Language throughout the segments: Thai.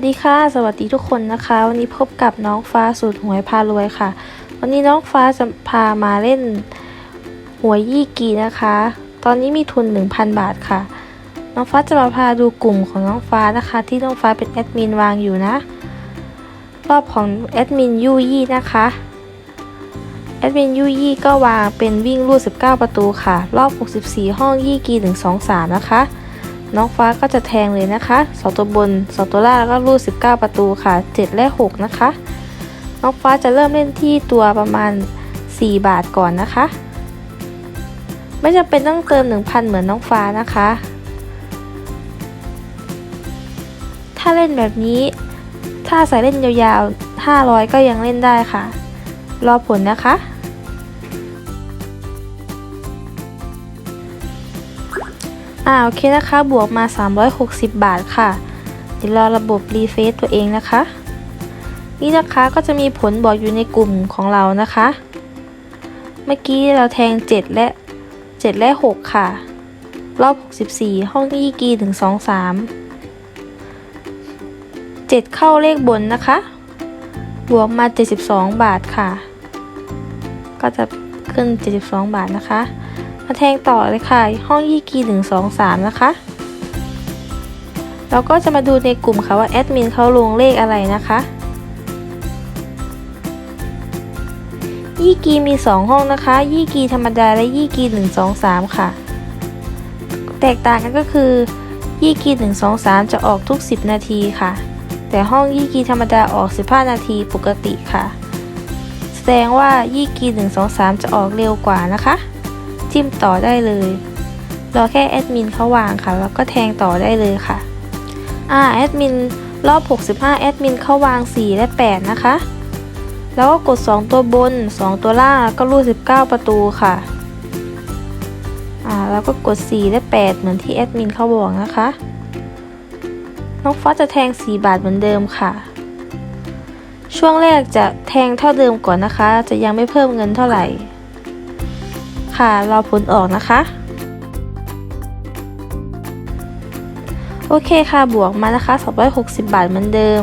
วัสดีค่ะ สวัสดีทุกคนนะคะ วันนี้พบกับน้องฟ้าสูตรหวยพารวยค่ะ วันนี้น้องฟ้าจะพามาเล่นหวยยี่กีนะคะ ตอนนี้มีทุน 1,000 บาทค่ะ น้องฟ้าจะมาพาดูกลุ่มของน้องฟ้านะคะ ที่น้องฟ้าเป็นแอดมินวางอยู่นะ รอบของแอดมินยูยี่นะคะแอดมินยูยี่ก็วางเป็นวิ่งรูด19 ประตูค่ะ รอบ 64 ห้องยี่กี1 2 3 นะคะ น้องฟ้าก็จะแทงเลยนะคะสองตัวบนสองตัวล่างแล้วก็รูด19 ประตูค่ะ 7 และ 6 นะคะ น้องฟ้าจะเริ่มเล่นที่ตัวประมาณ 4 บาทก่อนนะคะ ไม่จำเป็นต้องเติม 1,000 เหมือนน้องฟ้านะคะ ถ้าเล่นแบบนี้ ถ้าใส่เล่นยาวๆ 500 ก็ยังเล่นได้ค่ะ รอผลนะคะ อ่าโอเคนะคะ บวกมา 360 บาทค่ะ เดี๋ยวรอระบบรีเฟซตัวเองนะคะ นี่นะคะก็จะมีผลบอกอยู่ในกลุ่มของเรานะคะ เมื่อกี้เราแทง 7 และ 7 และ 6 ค่ะ รอบ 64 ห้องยี่กีถึง 2 3 7 เข้าเลขบนนะคะ บวกมา 72 บาทค่ะ ก็จะขึ้น 72 บาทนะคะ มาแทงต่อเลยค่ะ ห้องยี่กีหนึ่งสองสามนะคะ เราก็จะมาดูในกลุ่มค่ะว่าแอดมินเขาลงเลขอะไรนะคะยี่กีมี 2 ห้องนะคะ ยี่กีธรรมดาและยี่กี1 2 3 ค่ะ แตกต่างกันก็คือ ยี่กี1 2 3 จะออกทุก 10 นาทีค่ะ แต่ห้องยี่กีธรรมดาออก 15 นาทีปกติค่ะ แสดงว่ายี่กี1 2 3 จะออกเร็วกว่านะคะ จิ้มต่อได้เลย รอแค่แอดมินเขาวางค่ะ แล้วก็แทงต่อได้เลยค่ะ อ่าแอดมินรอบ 65 แอดมินเขาวาง 4 และ 8 นะคะ แล้วก็กด 2 ตัวบน 2 ตัวล่างก็รูด 19 ประตูค่ะ อ่าแล้วก็กด 4 และ 8 เหมือนที่แอดมินเขาบอกนะคะ น้องฟอสจะแทง 4 บาทเหมือนเดิมค่ะ ช่วงแรกจะแทงเท่าเดิมก่อนนะคะ จะยังไม่เพิ่มเงินเท่าไหร่ ค่ะรอผลออกนะคะ โอเคค่ะบวกมานะคะ 260 บาทเหมือนเดิม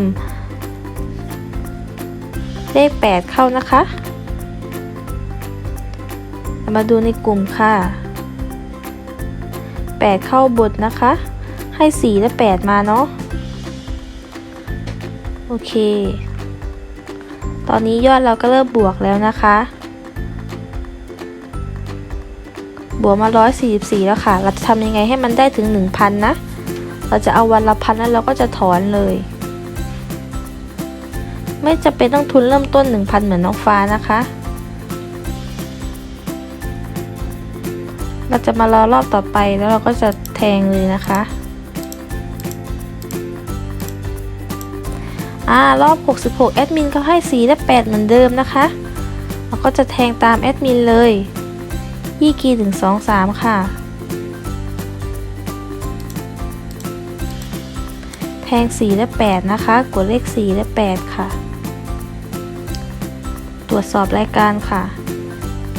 เลข 8 เข้านะคะ มาดูในกลุ่มค่ะ 8 เข้าบทนะคะ ให้ 4 และ 8 มาเนาะโอเค ตอนนี้ยอดเราก็เริ่มบวกแล้วนะคะ บวกมา 144 แล้วค่ะ เราจะทำยังไงให้มันได้ถึง 1,000 นะ เราจะเอาวันละพันแล้วเราก็จะถอนเลย ไม่จะเป็นต้องทุนเริ่มต้น 1,000 เหมือนน้องฟ้านะคะ เราจะมารอรอบต่อไปแล้วเราก็จะแทงเลยนะคะอ่ารอบ 66 แอดมินเขาให้ 4 และ 8 เหมือนเดิมนะคะ เราก็จะแทงตามแอดมินเลย ยี่กีถึงสองสามค่ะ แทงสี่และแปดนะคะ กดเลขสี่และแปดค่ะ ตรวจสอบรายการค่ะ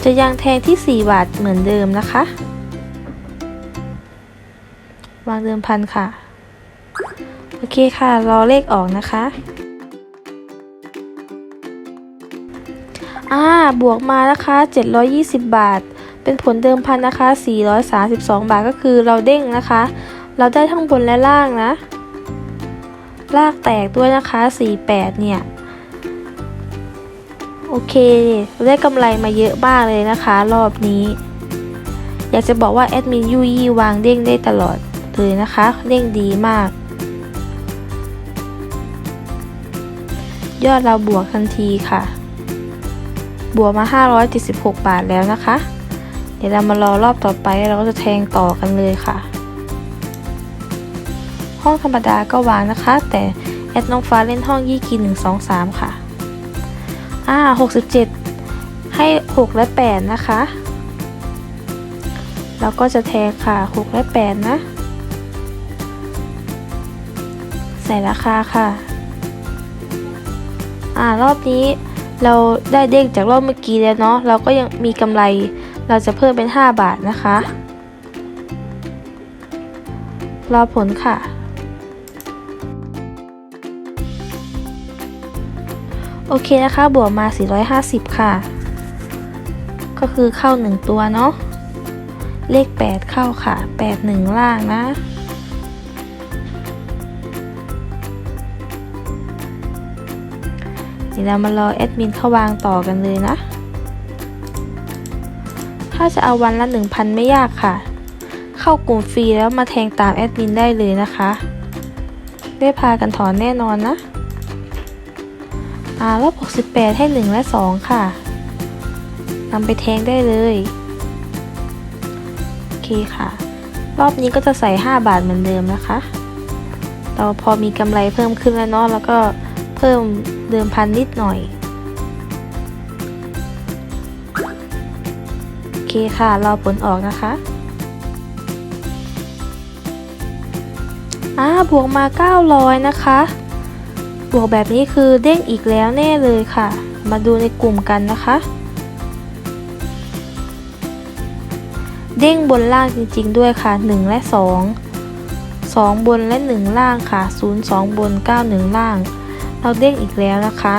จะยังแทงที่สี่บาทเหมือนเดิมนะคะ วางเดิมพันค่ะ โอเคค่ะ รอเลขออกนะคะอ่า บวกมานะคะ 720 บาท เป็นผลเดิมพันนะคะ 432 บาทก็คือเราเด้งนะคะ เราได้ทั้งบนและล่างนะ ลากแตกด้วยนะคะ 48 เนี่ย โอเคเราได้กำไรมาเยอะมากเลยนะคะ รอบนี้ อยากจะบอกว่าแอดมินยูยี่วางเด้งได้ตลอดเลยนะคะ เด้งดีมาก ยอดเราบวกทันทีค่ะบวกมา 576 บาทแล้วนะคะ ดี๋ยวเรามารอรอบต่อไปเราก็จะแทงต่อกันเลยค่ะ ห้องธรรมดาก็วางนะคะ แต่แอดน้องฟ้าเล่นห้องยี่กิน1 2 3ค่ะ อ่า67ให้6และ8นะคะเราก็จะแทงค่ะ6และ8นะ ใส่ราคาค่ะ อ่ารอบนี้เราได้เด้งจากรอบเมื่อกี้แล้วเนาะเราก็ยังมีกำไร เราจะเพิ่มเป็น 5 บาทนะคะ รอผลค่ะ โอเคนะคะ บวกมา 450 ค่ะ ก็คือเข้า 1 ตัวเนาะ เลข 8 เข้าค่ะ 8 1 ล่างนะเดี๋ยวเรามารอแอดมินเข้าวางต่อกันเลยนะ ถ้าจะเอาวันละ 1,000 ไม่ยากค่ะ เข้ากลุ่มฟรีแล้วมาแทงตามแอดมินได้เลยนะคะ ได้พากันถอนแน่นอนนะอ่ารอบ68 ให้ 1 และ 2 ค่ะนำไปแทงได้เลยโอเคค่ะ รอบนี้ก็จะใส่ 5 บาทเหมือนเดิมนะคะ เราพอมีกำไรเพิ่มขึ้นแล้วเนาะแล้วก็เพิ่มเดิมพันนิดหน่อย คค่ะ รอผลออกนะคะอ่าบวกมา 900 นะคะ บวกแบบนี้คือเด้งอีกแล้วแน่เลยค่ะ มาดูในกลุ่มกันนะคะ เด้งบนล่างจริงๆด้วยค่ะ 1 และ 2 2 บนและ 1 ล่างค่ะ 0 2 บน 9 1 ล่าง เราเด้งอีกแล้วนะคะ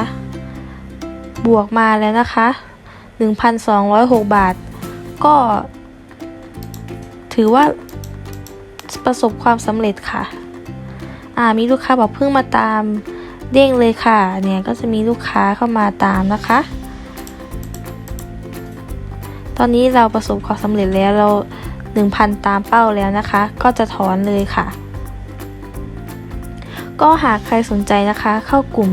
บวกมาแล้วนะคะ 1,206 บาท ก็ ถือว่าประสบความสำเร็จค่ะ อ่ามีลูกค้าบอกเพิ่งมาตามเด้งเลยค่ะ เนี่ยก็จะมีลูกค้าเข้ามาตามนะคะ ตอนนี้เราประสบความสำเร็จแล้วเรา 1,000 ตามเป้าแล้วนะคะ ก็จะถอนเลยค่ะ ก็หากใครสนใจนะคะ เข้ากลุ่ม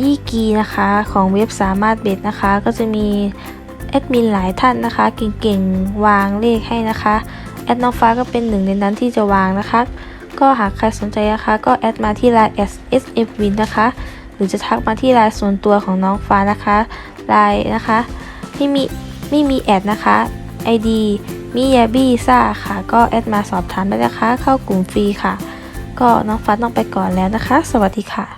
ยี่กีนะคะของเว็บสามารถเบ็ดนะคะ ก็จะมี แอดมินหลายท่านนะคะ เก่งๆ วางเลขให้นะคะ แอดน้องฟ้าก็เป็นหนึ่งในนั้นที่จะวางนะคะ ก็หากใครสนใจนะคะก็แอดมาที่ไลน์ sfwin นะคะ หรือจะทักมาที่ไลน์ส่วนตัวของน้องฟ้านะคะไลน์นะคะไม่มีไม่มีแอดนะคะ ID มิยาบิซ่าค่ะ ก็แอดมาสอบถามได้นะคะ เข้ากลุ่มฟรีค่ะ ก็น้องฟ้าต้องไปก่อนแล้วนะคะ สวัสดีค่ะ